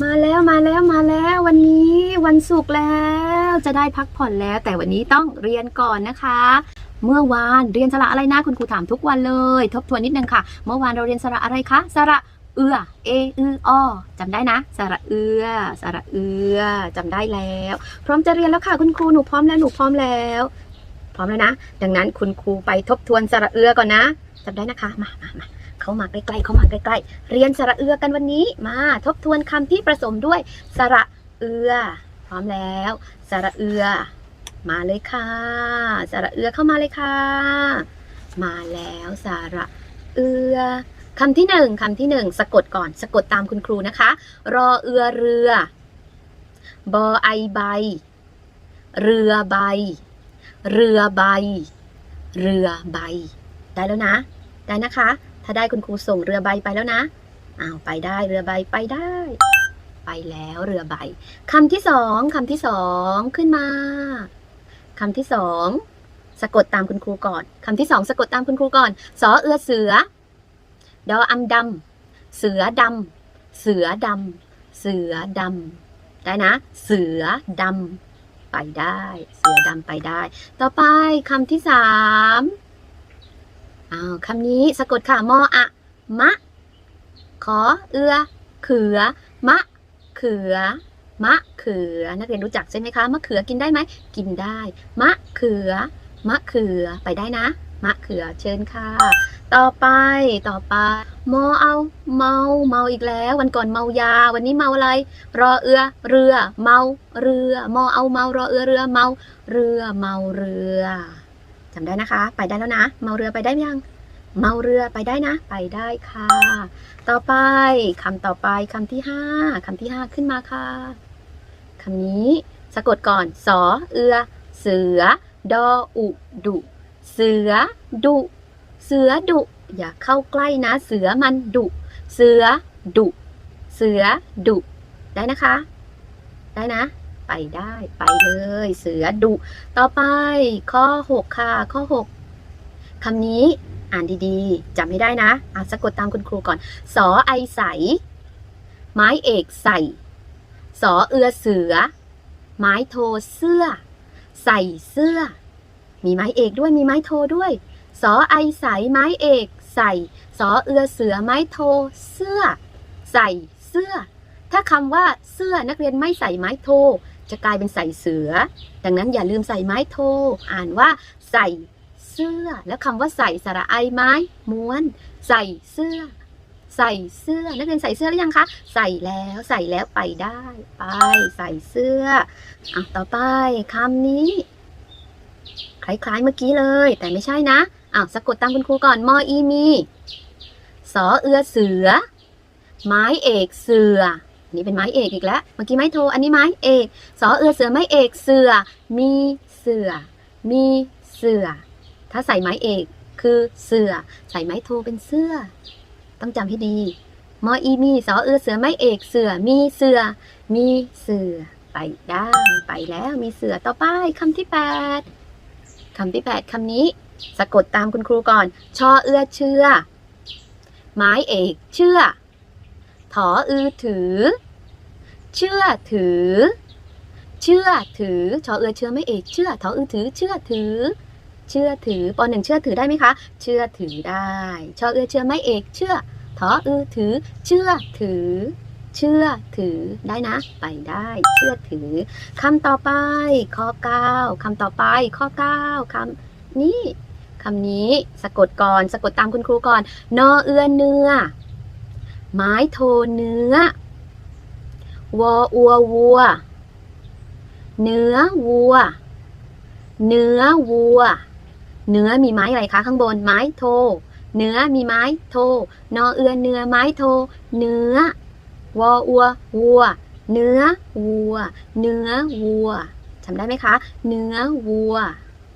มาแล้วมาแล้วมาแล้ววันนี้วันศุกร์แล้วจะได้พักผ่อนแล้ว แต่วันนี้ต้องเรียนก่อนนะคะ เมื่อวานเรียนสระอะไรนะคุณครูถามทุกวันเลย ทบทวนนิดนึงค่ะ เมื่อวานเราเรียนสระอะไรคะสระเอือเออืออจำได้นะ สระเอือสระเอือจำได้แล้ว พร้อมจะเรียนแล้วค่ะคุณครูหนูพร้อมแล้วหนูพร้อมแล้ว พร้อมแล้วนะ ดังนั้นคุณครูไปทบทวนสระเอือก่อนนะจำได้นะคะมามามา เข้ามาใกล้ๆเข้ามาใกล้ๆ เรียนสระเอือกันวันนี้มาทบทวนคำที่ผสมด้วยสระเอือ พร้อมแล้ว สระเอือ มาเลยค่ะ สระเอือเข้ามาเลยค่ะ มาแล้วสระเอือคำที่หนึ่งคำที่หนึ่งสะกดก่อน สะกดตามคุณครูนะคะ รอเอือเรือ บอไอใบ เรือใบ เรือใบ เรือใบ ได้แล้วนะ ได้นะคะ ถ้าได้คุณครูส่งเรือใบไปแล้วนะอ้าวไปได้เรือใบไปได้ ไปแล้วเรือใบคำที่สองคำที่สองขึ้นมาคำที่สองสะกดตามคุณครูก่อนคำที่สองสะกดตามคุณครูก่อนสอเอือเสือ ดออำดำเสือดำเสือดำเสือดำได้นะ เสือดำไปได้ เสือดำไปได้ ต่อไปคำที่สาม อ้าวคำนี้สะกดค่ะมออะมะ ขอเอือ เขือ มะ เขือ มะเขือ นักเรียนรู้จักใช่ไหมคะ มะเขือกินได้ไหม กินได้ มะเขือ มะเขือ ไปได้นะ มะเขือ เชิญค่ะ ต่อไป ต่อไป มอเอา เมา เมาอีกแล้ว วันก่อนเมายา วันนี้เมาอะไร รอเอือ เรือ เมา เรือ มอเอา เมารอเอือ เรือ เมา เรือ เมา เรือ จำได้นะคะ ไปได้แล้วนะ เมาเรือไปได้ยัง เมาเรือไปได้นะ ไปได้ค่ะ ต่อไปคำต่อไปคำที่ห้าคำที่ห้าขึ้นมาค่ะคำนี้สะกดก่อนสอเอือ เสือ ดออุดุ เสือดุ เสือดุ อย่าเข้าใกล้นะ เสือมันดุ เสือดุ เสือดุ ได้นะคะ ได้นะ ไปได้ไปเลย เสือดุต่อไป ข้อหกค่ะ ข้อหกคำนี้อ่านดีๆจำไม่ได้นะอะสะกดตามคุณครูก่อน สอไอใส ไม้เอกใส่ สอเอือเสือ ไม้โทเสื้อ ใส่เสื้อ มีไม้เอกด้วยมีไม้โทด้วย สอไอใสไม้เอกใส่สอเอือเสือไม้โทเสื้อ ใส่เสื้อ ถ้าคำว่าเสื้อนักเรียนไม่ใส่ไม้โท จะกลายเป็นใส่เสือ ดังนั้นอย่าลืมใส่ไม้โท อ่านว่าใส่เสื้อ แล้วคำว่าใส่สระไอไม้ม้วน ใส่เสื้อ ใส่เสื้อนักเรียนใส่เสื้อหรือยังคะ ใส่แล้วใส่แล้วไปได้ ไปใส่เสื้ออะต่อไปคำนี้ คล้ายๆเมื่อกี้เลย แต่ไม่ใช่นะอ้าวสะกดตามคุณครูก่อนมออีมีสอเอือเสือ ไม้เอกเสือ นี่เป็นไม้เอกอีกแล้ว เมื่อกี้ไม้โท อันนี้ไม้เอกสอเอือเสือไม้เอกเสือ มีเสือ มีเสือ ถ้าใส่ไม้เอกคือเสือ ใส่ไม้โทเป็นเสื้อ ต้องจำให้ดี มออีมีสอเอือเสือไม้เอกเสือ มีเสือ มีเสือ ไปได้ ไปแล้วมีเสือต่อไปคำที่แปดคำที่แปดคำนี้ สะกดตามคุณครูก่อน ชอเอือเชื่อ ไม้เอกเชื่อ ถออือถือ เชื่อถือ เชื่อถือชอเอือเชื่อไม่เอกเชื่อถออือถือ เชื่อถือ เชื่อถือปหนึ่งเชื่อถือได้ไหมคะ เชื่อถือได้ชอเอือเชื่อไม่เอกเชื่อถออือถือ เชื่อถือ เชื่อถือได้นะ ไปได้ เชื่อถือคำต่อไป ข้อเก้าคำต่อไป ข้อเก้าคำนี้คำนี้สะกดก่อน สะกดตามคุณครูก่อน นอเอือเนื้อ ไม้โทเนื้อ วออัววัว เนื้อวัว เนื้อวัว เนื้อมีไม้อะไรคะข้างบน ไม้โท เนื้อมีไม้โท นอเอือเนื้อไม้โท เนื้อ วออัววัว เนื้อวัว เนื้อวัวจำได้ไหมคะ เนื้อวัว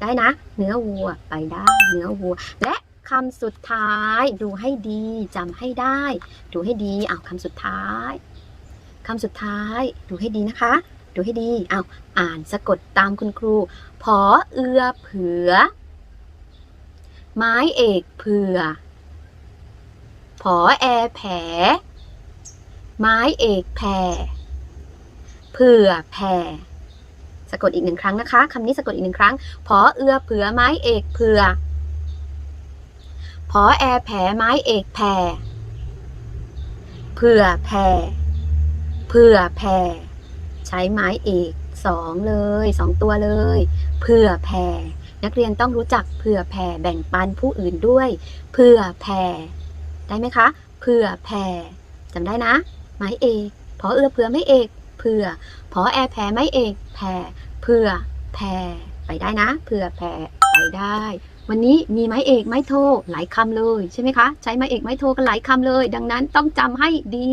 ได้นะ เนื้อวัว ไปได้ เนื้อวัว และ คำสุดท้าย ดูให้ดีจำให้ได้ ดูให้ดีอ้าวคำสุดท้ายคำสุดท้าย ดูให้ดีนะคะ ดูให้ดีอ้าวอ่านสะกดตามคุณครูผอเอือเผือ ไม้เอกเผื่อผอแอแผลไม้เอกแพรเผื่อแพรสะกดอีกหนึ่งครั้งนะคะคำนี้สะกดอีกหนึ่งครั้งพอเอือเผื่อไม้เอกเผื่อ อแอแผลไม้เอกแพรเผื่อแพรเผื่อแพรใช้ไม้เอกสองเลยสองตัวเลย เผื่อแพรนักเรียนต้องรู้จักเผื่อแผ่แบ่งปันผู้อื่นด้วย เผื่อแผ่ได้ไหมคะ เผื่อแผ่จำได้นะ ไม้เอกพอเอือเผื่อไม่เอกเผื่อพอแอแผ่ไม่เอกแผ่เผื่อแผ่ไปได้นะ เผื่อแผ่ไปได้ วันนี้มีไม้เอกไม้โทหลายคำเลยใช่ไหมคะ ใช้ไม้เอกไม้โทกันหลายคำเลย ดังนั้นต้องจำให้ดี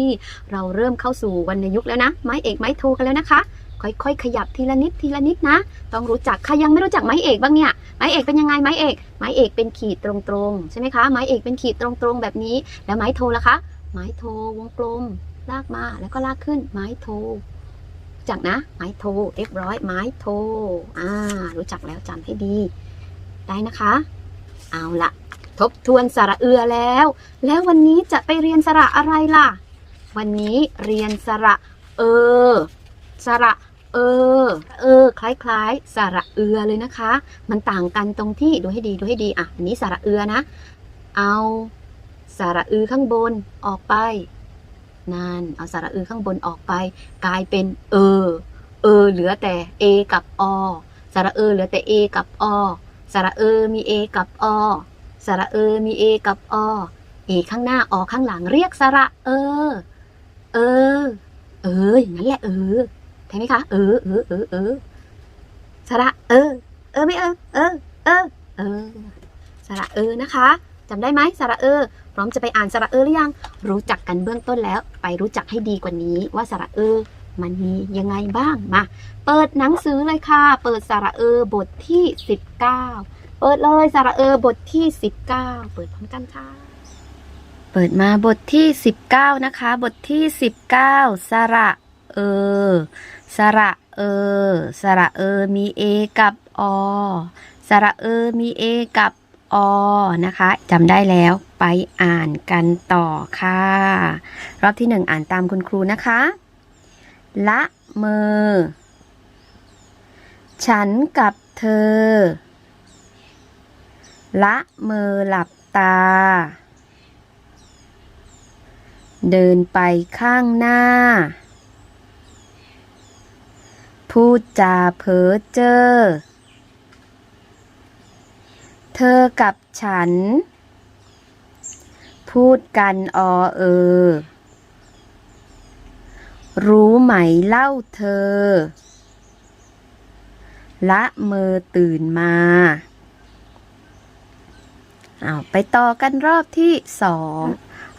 เราเริ่มเข้าสู่วรรณยุกต์แล้วนะ ไม้เอกไม้โทกันแล้วนะคะ ค่อยๆ ขยับทีละนิดทีละนิดนะ ต้องรู้จักใครยังไม่รู้จักไม้เอกบ้างเนี่ยไม้เอกเป็นยังไงไม้เอก ไม้เอกเป็นขีดตรงๆใช่ไหมคะไม้เอกเป็นขีดตรงๆแบบนี้ แล้วไม้โทล่ะคะ ไม้โทวงกลม ลากมาแล้วก็ลากขึ้นไม้โทรู้จักนะไม้โทเรียบร้อยไม้โทอ่ารู้จักแล้วจำให้ดี ได้นะคะ เอาละทบทวนสระเอือแล้ว แล้ววันนี้จะไปเรียนสระอะไรล่ะ วันนี้เรียนสระเออ สระเออ เออ คล้ายๆ สระเอือเลยนะคะ มันต่างกันตรงที่ดูให้ดีดูให้ดีอะอันนี้สระเอือนะ เอาสระอือข้างบนออกไปนั่นเอาสระอือข้างบนออกไป กลายเป็นเออ เออ เหลือแต่ a กับอสระเออเหลือแต่ a กับอ สระเออมี a กับอสระเออมี a กับอ a ข้างหน้าอข้างหลังเรียกสระเออ เออ เอออย่างนั้นแหละเออใช่ไหมคะเออเออเออเออสระเออ เออไม่เออ เออ เออ เออ สระเออนะคะจำได้ไหมสระเออ พร้อมจะไปอ่านสระเออหรือยัง รู้จักกันเบื้องต้นแล้ว ไปรู้จักให้ดีกว่านี้ว่าสระเออ มันมียังไงบ้างมาเปิดหนังสือเลยค่ะ เปิดสระเออบทที่ 19 เปิดเลยสระเออบทที่ 19 เปิดพร้อมกันค่ะเปิดมาบทที่ 19 นะคะ บทที่ 19 สระเออ สระเออ สระเออ มี a กับอ สระเออ มี a กับอ นะคะจำได้แล้วไปอ่านกันต่อค่ะ รอบที่หนึ่งอ่านตามคุณครูนะคะ ละเมอ ฉันกับเธอ ละเมอหลับตา เดินไปข้างหน้า พูดจาเพ้อเจ้อ เธอกับฉัน พูดกันอเออ รู้ไหมเล่าเธอ ละเมอตื่นมาเอาไปต่อกันรอบที่สอง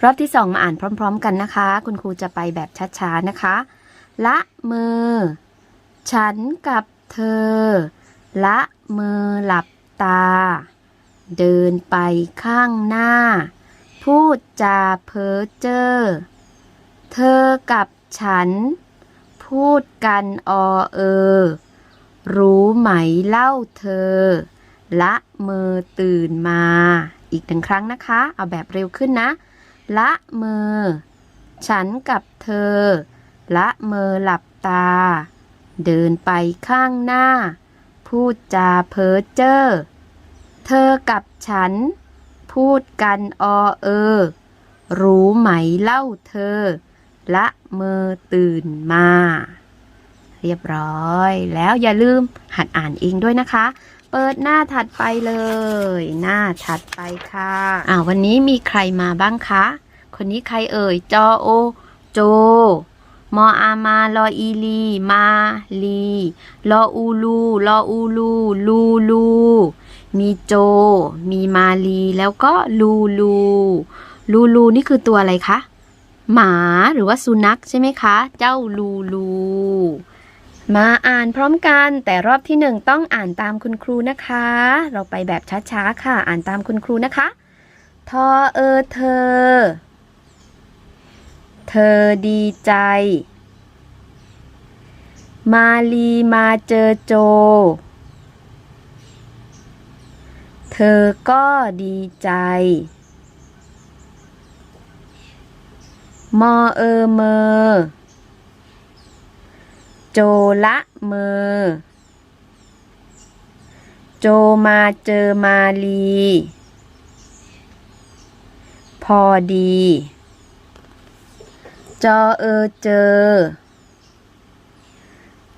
รอบที่สองมาอ่านพร้อม ๆ กันนะคะ คุณครูจะไปแบบช้าๆนะคะ ละเมอ ฉันกับเธอ ละเมอหลับตา เดินไปข้างหน้า พูดจาเพ้อเจ้อเธอกับ ฉัน พูดกันอเออ รู้ไหมเล่าเธอ ละเมอตื่นมา อีกหนึ่งครั้งนะคะ เอาแบบเร็วขึ้นนะ ละเมอ ฉันกับเธอ ละเมอหลับตา เดินไปข้างหน้า พูดจาเพ้อเจ้อเธอกับฉัน พูดกันอเออ รู้ไหมเล่าเธอ ละเมอตื่นมา เรียบร้อย แล้วอย่าลืมหัดอ่านเองด้วยนะคะ เปิดหน้าถัดไปเลย หน้าถัดไปค่ะอ่าวันนี้มีใครมาบ้างคะ คนนี้ใครเอ่ย จอโอ โจ มออามาลออีลี มาลี ลออูลู ลออูลู ลูลู มีโจ มีมาลี แล้วก็ลูลู ลูลูนี่คือตัวอะไรคะ หมาหรือว่าสุนัขใช่ไหมคะ เจ้าลูลู มาอ่านพร้อมกันแต่รอบที่หนึ่งต้องอ่านตามคุณครูนะคะ เราไปแบบช้าๆค่ะ อ่านตามคุณครูนะคะทอเออเธอ เธอดีใจ มาลีมาเจอโจ เธอก็ดีใจ มอเออเมอ โจละเมอ โจมาเจอมาลี พอดี จอเออเจอ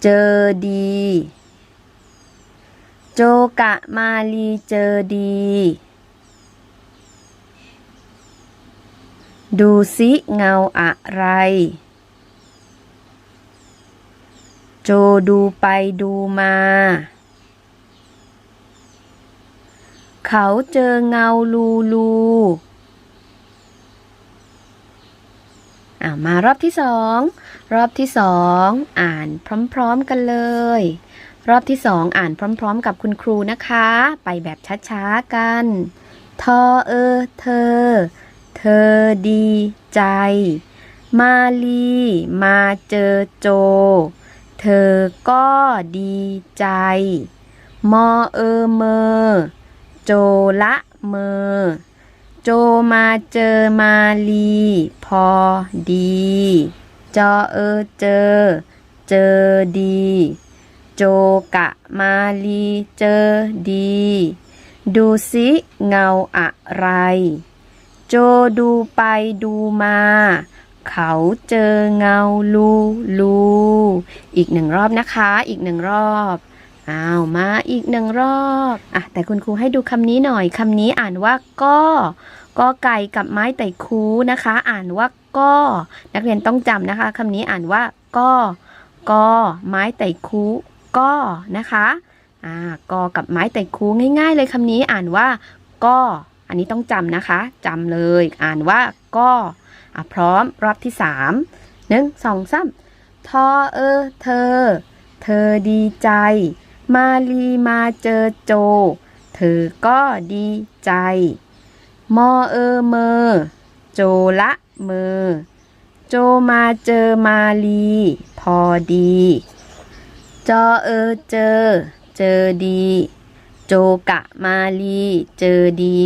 เจอดี โจกะมาลีเจอดี ดูสิเงาอะไร โจดูไปดูมา เขาเจอเงาลูลูอ่ามารอบที่สอง รอบที่สองอ่านพร้อมๆกันเลย รอบที่สองอ่านพร้อม ๆ กับคุณครูนะคะ ไปแบบช้าๆกัน ทอเออเธอ เธอดีใจ มาลีมาเจอโจ เธอก็ดีใจ มอเออเมอ โจละเมอ โจมาเจอมาลี พอดี จอเออเจอ เจอดี โจกะมาลีเจอดี ดูสิเงาอะไร โจดูไปดูมา เขาเจอเงาลูลูอีกหนึ่งรอบนะคะ อีกหนึ่งรอบอ้าวมาอีกหนึ่งรอบอะแต่คุณครูให้ดูคำนี้หน่อยคำนี้อ่านว่าก็ก็ไก่กับไม้ไต่คูนะคะ อ่านว่าก็ นักเรียนต้องจำนะคะคำนี้อ่านว่าก็ก็ไม้ไต่คูก็นะคะอ่ากอกับไม้ไต่คูง่าย ๆ เลยคำนี้อ่านว่าก็ อันนี้ต้องจำนะคะจำเลยอ่านว่าก็อะพร้อมรอบที่สามหนึ่งสองสามทอเออเธอ เธอดีใจ มาลีมาเจอโจ เธอก็ดีใจ มอเออเมอ โจละเมอ โจมาเจอมาลี พอดี จอเออเจอ เจอดี โจกะมาลี เจอดี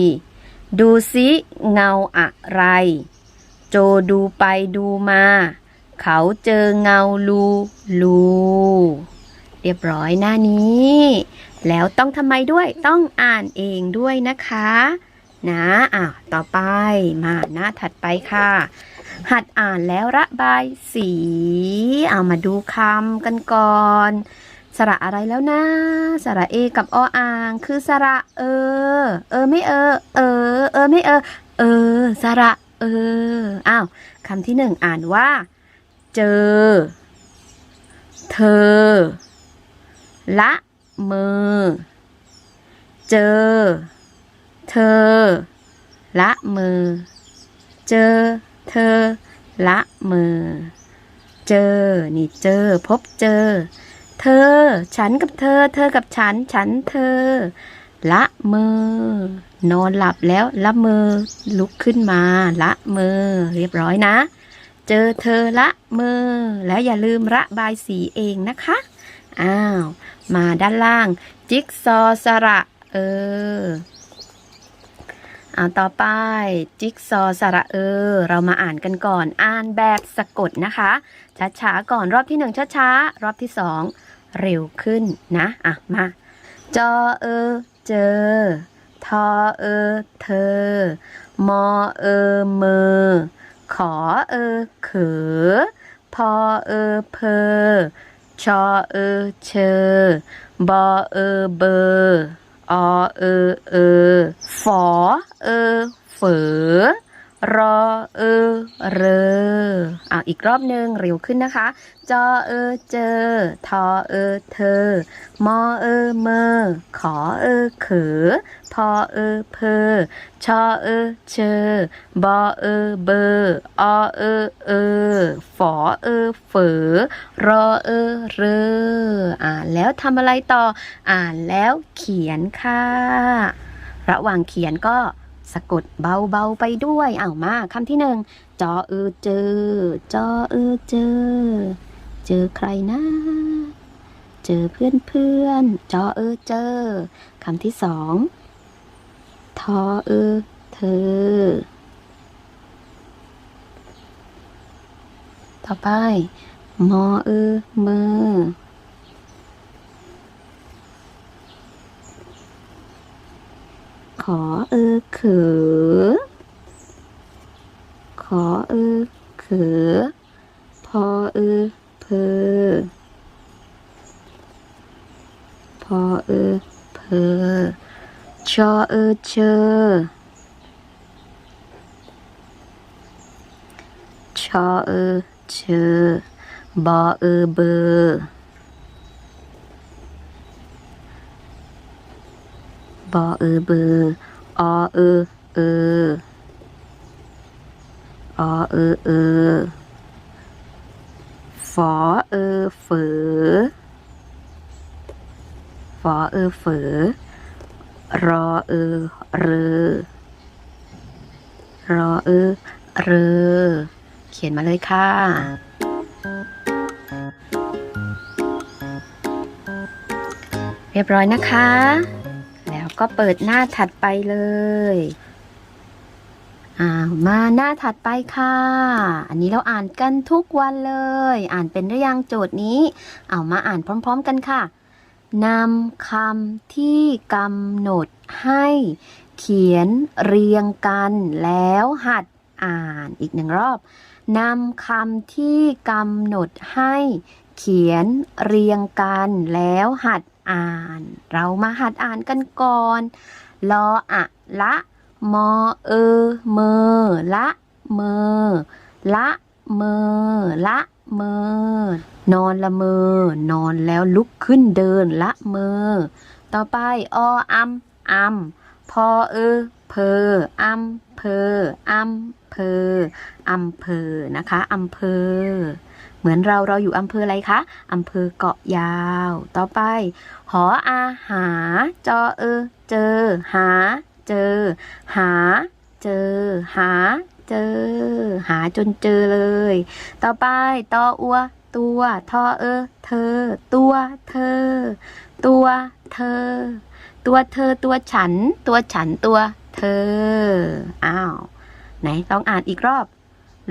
ดูสิเงาอะไร โจดูไปดูมา เขาเจอเงาลูลู เรียบร้อยหน้านี้ แล้วต้องทำไมด้วยต้องอ่านเองด้วยนะคะ นะอะต่อไปมาหน้าถัดไปค่ะ หัดอ่านแล้วระบายสี เอามาดูคำกันก่อน สระอะไรแล้วนะ สระเอกับออ่าง คือสระเออ เออไม่เออ เออ เออไม่เออ เออ สระเออ อ้าวคำที่หนึ่งอ่านว่า เจอ เธอ ละมือเจอ เธอ ละมือเจอ เธอ ละมือเจอ นี่เจอ พบเจอ เธอ ฉันกับเธอ เธอกับฉัน ฉันเธอ ละมือนอนหลับแล้วละมือลุกขึ้นมา ละมือเรียบร้อยนะ เจอเธอละมือแล้วอย่าลืมระบายสีเองนะคะ อ้าว มาด้านล่าง จิ๊กซอสระ เออ อ่าต่อไปจิ๊กซอสระเออ เรามาอ่านกันก่อน อ่านแบบสะกดนะคะ ช้าๆก่อนรอบที่หนึ่งช้าๆ รอบที่สองเร็วขึ้นนะ อะ มา จอเออ เจอ ทอเออ เธอ มอเออเมอ ขอเออ เขอ พอเออ เพอ ชอเออ เชอบอเออ เบอ อเออเออฝอเออเฝอ รอเออเรออะอีกรอบหนึ่งเร็วขึ้นนะคะ จอเออเจอ ทอเออเธอ มอเออเมอ ขอเออเขอพอเออเพอ ชอเออเชอบอเออเบออเออเออ ฝอเออเฝอ รอเออเรออ่านแล้วทำอะไรต่อ อ่านแล้วเขียนค่ะ ระหว่างเขียนก็ สะกดเบาๆไปด้วยเอามาคำที่หนึ่งจอเออเจอ จอเออเจอ เจอใครนะ เจอเพื่อนเพื่อนจอเออเจอคำที่สองทอเออเธอ ต่อไปมอเออมือ อเออเขอขอเออเขอพอเออเพอพอเออเพอชอเออเชอชอเออเชอบอเออเบอ บอเออเบอออเออเออออเออเออฝอเออเฝอฝอเออเฝอรอเออเรอรอเออเรอเขียนมาเลยค่ะเรียบร้อยนะคะ ก็เปิดหน้าถัดไปเลยอ้าวมาหน้าถัดไปค่ะ อันนี้เราอ่านกันทุกวันเลย อ่านเป็นหรือยังโจทย์นี้ เอามาอ่านพร้อม ๆ กันค่ะนำคำที่กำหนดให้เขียนเรียงกันแล้วหัดอ่านอีกหนึ่งรอบนำคำที่กำหนดให้เขียนเรียงกันแล้วหัด อ่าน เรามาหัดอ่านกันก่อนลออะละมอเออเมอละเมอละเมอละเมอนอนละเมอนอนแล้วลุกขึ้นเดินละเมอ ต่อไปออัมอัมพอเออเพออัมเพออัมเพออำเภอนะคะอำเภอ เหมือนเราเราอยู่อำเภออะไรคะอำเภอเกาะยาว ต่อไป หออาหา จอเออ เจอ หา เจอ หา เจอ หา เจอ หาจนเจอเลย ต่อไปตออัว ตัวทอเออ เธอ ตัวเธอ ตัวเธอ ตัวเธอตัวฉัน ตัวฉันตัวเธอ อ้าว ไหนลองอ่านอีกรอบ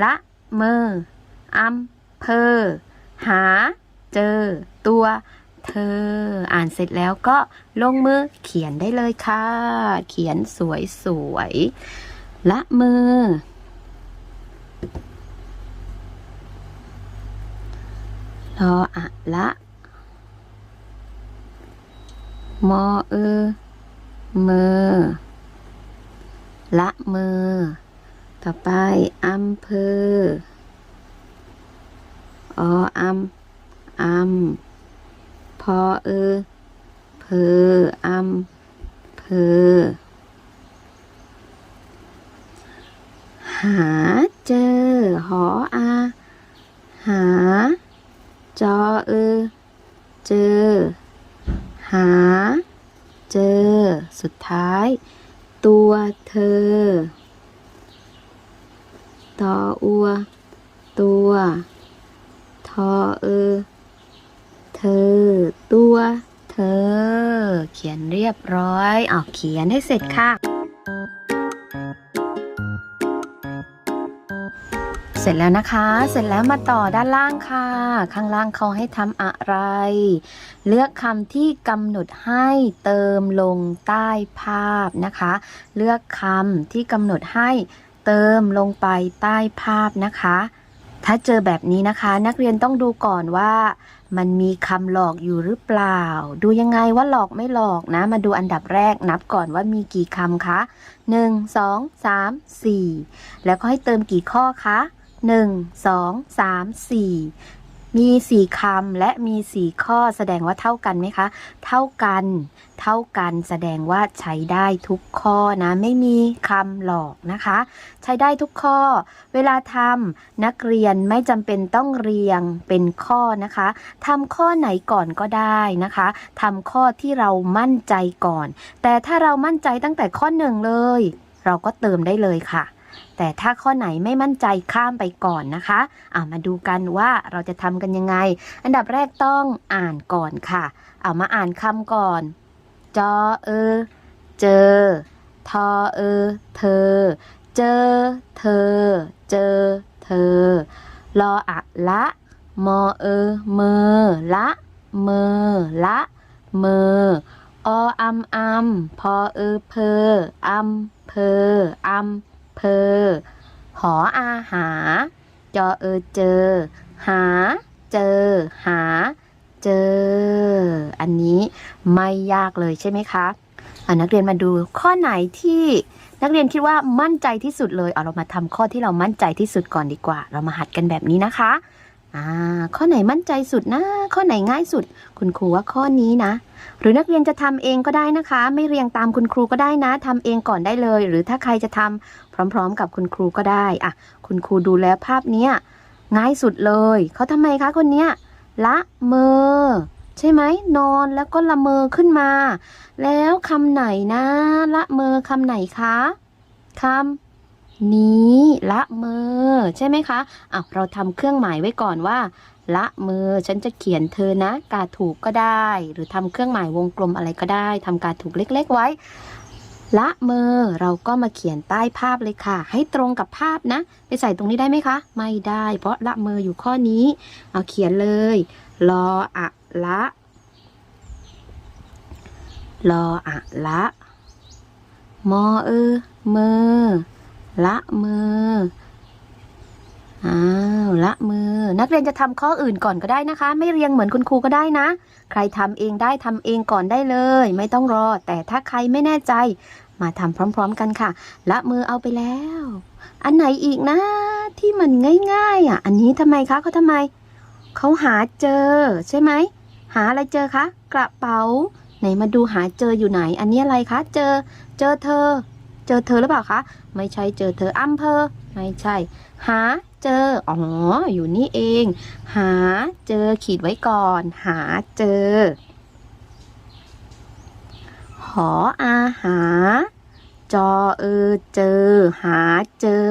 ละเมออำ เพอหา เจอ ตัว เธอ อ่านเสร็จแล้วก็ลงมือเขียนได้เลยค่ะ เขียนสวยสวยๆละมือ รออะละมอเออมือ ละมือ ต่อไปอำเภอ ออำอำพอเออเพออำเพอหาเจอ หออา หา จอเออ เจอ หา เจอ สุดท้าย ตัวเธอ ตออัว ตัว ทอเออ เธอ ตัว เธอ เขียนเรียบร้อยเอาเขียนให้เสร็จค่ะ เสร็จแล้วนะคะ เสร็จแล้วมาต่อด้านล่างค่ะ ข้างล่างเขาให้ทำอะไร เลือกคำที่กำหนดให้เติมลงใต้ภาพนะคะ เลือกคำที่กำหนดให้เติมลงไปใต้ภาพนะคะ ถ้าเจอแบบนี้นะคะ นักเรียนต้องดูก่อนว่า มันมีคำหลอกอยู่หรือเปล่า ดูยังไงว่าหลอกไม่หลอกนะ มาดูอันดับแรกนับก่อนว่ามีกี่คำคะหนึ่งสองสามสี่แล้วก็ให้เติมกี่ข้อคะหนึ่งสองสา มีสี่คำและมีสี่ข้อแสดงว่าเท่ากันไหมคะ เท่ากัน เท่ากันแสดงว่าใช้ได้ทุกข้อนะ ไม่มีคำหลอกนะคะ ใช้ได้ทุกข้อ เวลาทำนักเรียนไม่จำเป็นต้องเรียงเป็นข้อนะคะทำข้อไหนก่อนก็ได้นะคะทำข้อที่เรามั่นใจก่อน แต่ถ้าเรามั่นใจตั้งแต่ข้อหนึ่งเลย เราก็เติมได้เลยค่ะ แต่ถ้าข้อไหนไม่มั่นใจข้ามไปก่อนนะคะอ่ามาดูกันว่าเราจะทำกันยังไง อันดับแรกต้องอ่านก่อนค่ะ เอามาอ่านคำก่อน จอเออ เจอ ทอเออ เธอ เจอ เธอ เจอ เธอลออะละ มอเออ เมอละเมอละเมอออัมอัมพอเออเพออัมเพออัม เพอหออาหา จอเออเจอ หา เจอ หา เจอ อันนี้ไม่ยากเลยใช่ไหมคะอะนักเรียนมาดูข้อไหนที่นักเรียนคิดว่ามั่นใจที่สุดเลย เอาเรามาทำข้อที่เรามั่นใจที่สุดก่อนดีกว่า เรามาหัดกันแบบนี้นะคะ อ่าข้อไหนมั่นใจสุดนะ ข้อไหนง่ายสุด คุณครูว่าข้อนี้นะ หรือนักเรียนจะทำเองก็ได้นะคะ ไม่เรียงตามคุณครูก็ได้นะทำเองก่อนได้เลย หรือถ้าใครจะทำพร้อม ๆ กับคุณครูก็ได้อะคุณครูดูแล้วภาพเนี้ยง่ายสุดเลยเขาทำไมคะคนเนี้ยละเมอใช่ไหมนอนแล้วก็ละเมอขึ้นมา แล้วคำไหนนะ ละเมอคำไหนคะคำ นี้ละเมอใช่ไหมคะอะเราทำเครื่องหมายไว้ก่อนว่า ละเมอฉันจะเขียนเธอนะกาถูกก็ได้ หรือทำเครื่องหมายวงกลมอะไรก็ได้ทำการถูกเล็ก ๆ ไว้ ละเมอเราก็มาเขียนใต้ภาพเลยค่ะ ให้ตรงกับภาพนะ ไปใส่ตรงนี้ได้ไหมคะ ไม่ได้ เพราะละเมออยู่ข้อนี้ เอาเขียนเลยรออะละรออะละมอเออเมอ ละเมออ้าวละมือ นักเรียนจะทำข้ออื่นก่อนก็ได้นะคะ ไม่เรียงเหมือนคุณครูก็ได้นะ ใครทำเองได้ทำเองก่อนได้เลย ไม่ต้องรอ แต่ถ้าใครไม่แน่ใจ มาทำพร้อม ๆ กันค่ะ ละมือเอาไปแล้ว อันไหนอีกนะ ที่มันง่าย ๆ อะ อันนี้ทำไมคะเขาทำไมเขาหาเจอ ใช่ไหมหาอะไรเจอคะ กระเป๋า ไหนมาดูหาเจออยู่ไหน อันนี้อะไรคะ เจอ เจอเธอ เจอเธอหรือเปล่าคะ ไม่ใช่เจอเธออำเภอ ไม่ใช่ หาเจอ อ๋อ อยู่นี่เอง หาเจอขีดไว้ก่อน หาเจอ หออาหา จอเออเจอ หาเจอ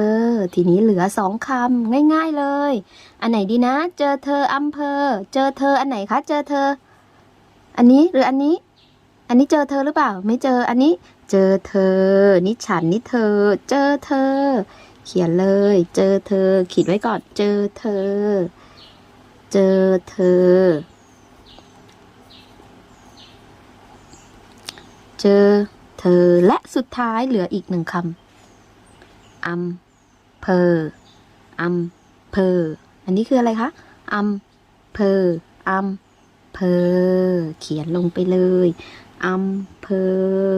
ทีนี้เหลือสองคำง่ายๆเลย อันไหนดีนะ เจอเธออำเภอ เจอเธออันไหนคะ เจอเธอ อันนี้หรืออันนี้ อันนี้เจอเธอหรือเปล่า ไม่เจอ อันนี้ เจอเธอนี่ฉันนี่เธอ เจอเธอ เขียนเลย เจอเธอ ขีดไว้ก่อน เจอเธอ เจอเธอ เจอเธอ และสุดท้ายเหลืออีกหนึ่งคำอำเภออำเภออันนี้คืออะไรคะอำเภออำเภอเขียนลงไปเลยอำเภอ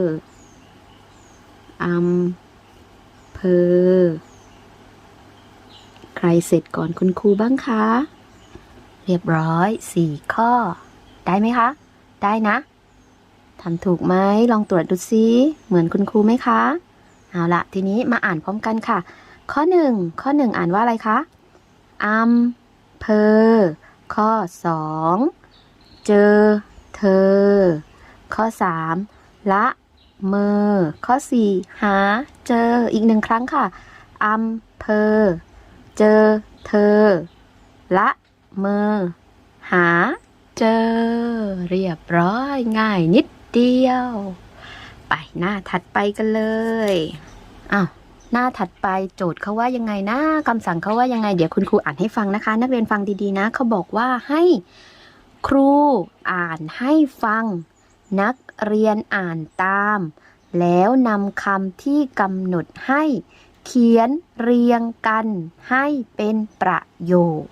อำเภอ ใครเสร็จก่อนคุณครูบ้างคะ เรียบร้อยสี่ข้อ ได้ไหมคะ ได้นะทำถูกไหมลองตรวจดูซิเหมือนคุณครูไหมคะ เอาละทีนี้มาอ่านพร้อมกันค่ะ ข้อหนึ่งข้อหนึ่งอ่านว่าอะไรคะอำเพอข้อสองเจอเธอ ข้อสามละ เมอข้อสี่หา เจออีกหนึ่งครั้งค่ะอำเพอเจอ เธอ ละเมอ หา เจอ เรียบร้อยง่ายนิดเดียว ไปหน้าถัดไปกันเลยอ้าวหน้าถัดไปโจทย์เขาว่ายังไงนะคำสั่งเขาว่ายังไง เดี๋ยวคุณครูอ่านให้ฟังนะคะ นักเรียนฟังดีๆนะเขาบอกว่าให้ครูอ่านให้ฟังนักเรียนอ่านตาม แล้วนำคำที่กำหนดให้เขียนเรียงกันให้เป็นประโยค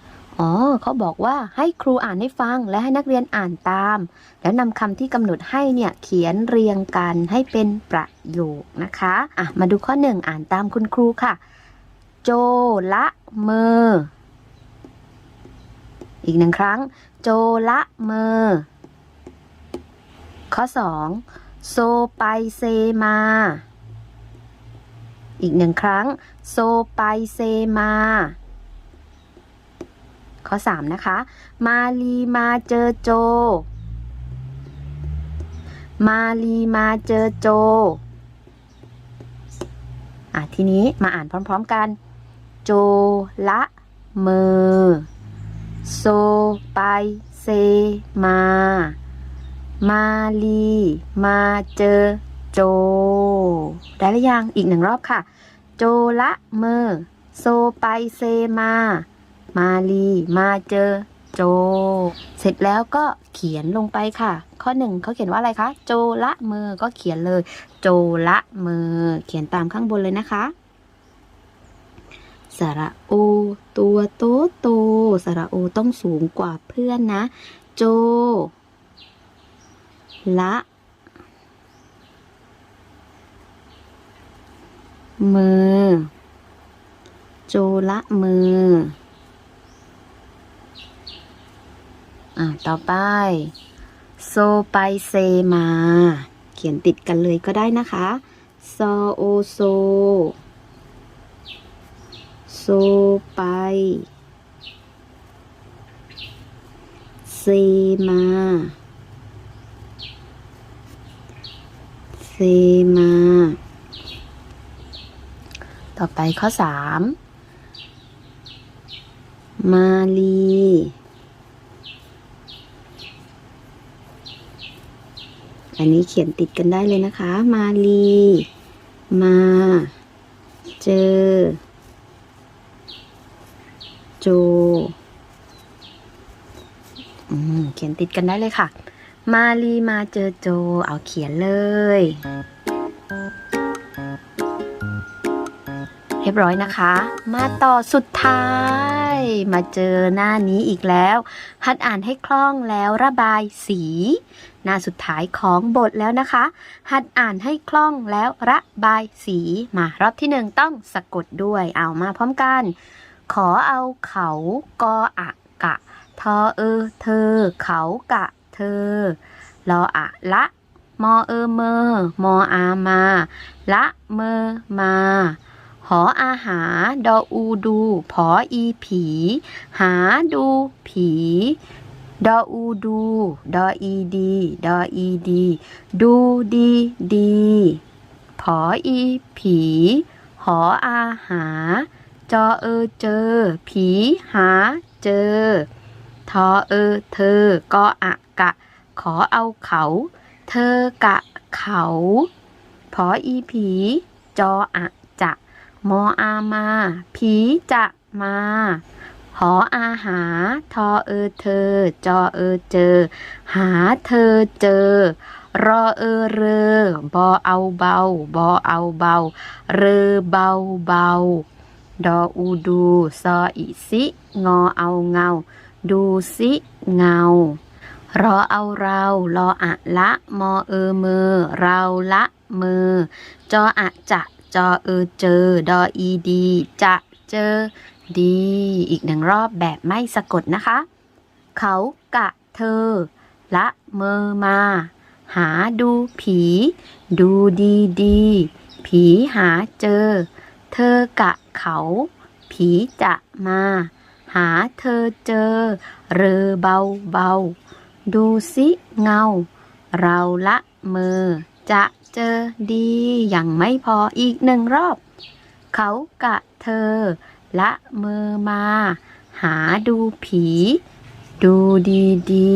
อ๋อเขาบอกว่าให้ครูอ่านให้ฟังและให้นักเรียนอ่านตาม แล้วนำคำที่กำหนดให้เนี่ยเขียนเรียงกันให้เป็นประโยคนะคะอะมาดูข้อหนึ่งอ่านตามคุณครูค่ะ โจละเมอ อีกหนึ่งครั้ง โจละเมอ ข้อสองโซไปเซมา อีกหนึ่งครั้ง โซไปเซมา ข้อ 3 นะคะ มาลีมาเจอโจ มาลีมาเจอโจ อะ ทีนี้มาอ่านพร้อม ๆกัน โจละเมอโซไปเซมา มาลี มาเจอ โจ ได้หรือยัง อีกหนึ่งรอบค่ะ โจละเมอ โซไปเซมา มาลี มาเจอ โจ เสร็จแล้วก็เขียนลงไปค่ะ ข้อหนึ่งเขาเขียนว่าอะไรคะ โจละเมอ ก็เขียนเลย โจละเมอ เขียนตามข้างบนเลยนะคะสระโอ ตัวโตโตสระโอต้องสูงกว่าเพื่อนนะ โจ ละ มือ โจละมือ อ่าต่อไป โซไปเซมา เขียนติดกันเลยก็ได้นะคะโซโอโซ โซไปเซมา เซ มา ต่อไปข้อสามมาลี อันนี้เขียนติดกันได้เลยนะคะ มาลี มา เจอ โจอเขียนติดกันได้เลยค่ะ มาลีมาเจอโจ เอาเขียนเลย เรียบร้อยนะคะ มาต่อสุดท้าย มาเจอหน้านี้อีกแล้ว หัดอ่านให้คล่องแล้วระบายสี หน้าสุดท้ายของบทแล้วนะคะ หัดอ่านให้คล่องแล้วระบายสี มารอบที่หนึ่งต้องสะกดด้วย เอามาพร้อมกัน ขอเอาเขากออะกะ ทอเออเธอ เขากะ อ รออะละมอเออเมอมออามา ละเมอมาหออาหา ดออูดู ผออีผี หาดูผี ดออูดู ดออีดี ดออีดี ดูดีดี ผออีผี หออาหา จอเออเจอ ผีหาเจอ ทอเออเธอก็อะ กะ ขอเอาเขา เธอกะเขาผออีผี จออะจะมออามา ผีจะมาหออาหา ทอเออเธอ จอเออเจอ หาเธอเจอ รอเออเรอบอเอาเบา บอเอาเบา เรอเบาเบา ดออูดู ซออิสิ งอเอาเงา ดูสิเงา รอเอาเรารออะละมอเออมือ เราละมือ จออะจะจอเออเจอ ดออีดี จะเจอ ดี อีกหนึ่งรอบแบบไม่สะกดนะคะ เขากะเธอ ละเมอมา หาดูผี ดูดีดี ผีหาเจอ เธอกะเขา ผีจะมา หาเธอเจอ เรอเบาเบา ดูสิเงา เราละเมอจะเจอดีอยังไม่พออีกหนึ่งรอบ เขากะเธอ ละเมอมา หาดูผี ดูดีดี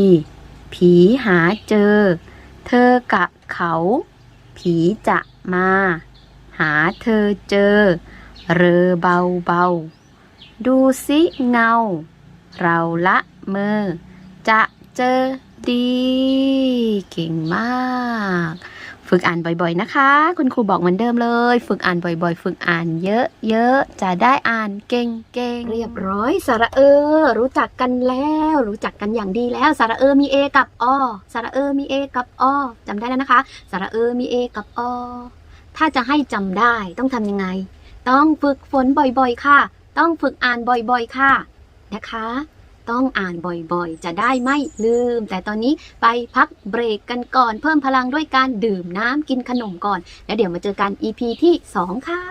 ผีหาเจอ เธอกะเขา ผีจะมา หาเธอเจอ เรอเบาเบาดูสิเงา เราละเมอจะ เจอดี เก่งมาก ฝึกอ่านบ่อยๆนะคะ คุณครูบอกเหมือนเดิมเลย ฝึกอ่านบ่อยๆ ฝึกอ่านเยอะๆ จะได้อ่านเก่งๆ เรียบร้อยสระเออ รู้จักกันแล้ว รู้จักกันอย่างดีแล้วสระเออมีเอกับอสระเออมีเอกับอจำได้แล้วนะคะสระเออมีเอกับอถ้าจะให้จำได้ต้องทำยังไง ต้องฝึกฝนบ่อยๆ ค่ะ ต้องฝึกอ่านบ่อยๆ ค่ะนะคะ ต้องอ่านบ่อยๆ จะได้ไม่ลืม แต่ตอนนี้ไปพักเบรกกันก่อน เพิ่มพลังด้วยการดื่มน้ำกินขนมก่อน แล้วเดี๋ยวมาเจอกัน EP ที่ 2 ค่ะ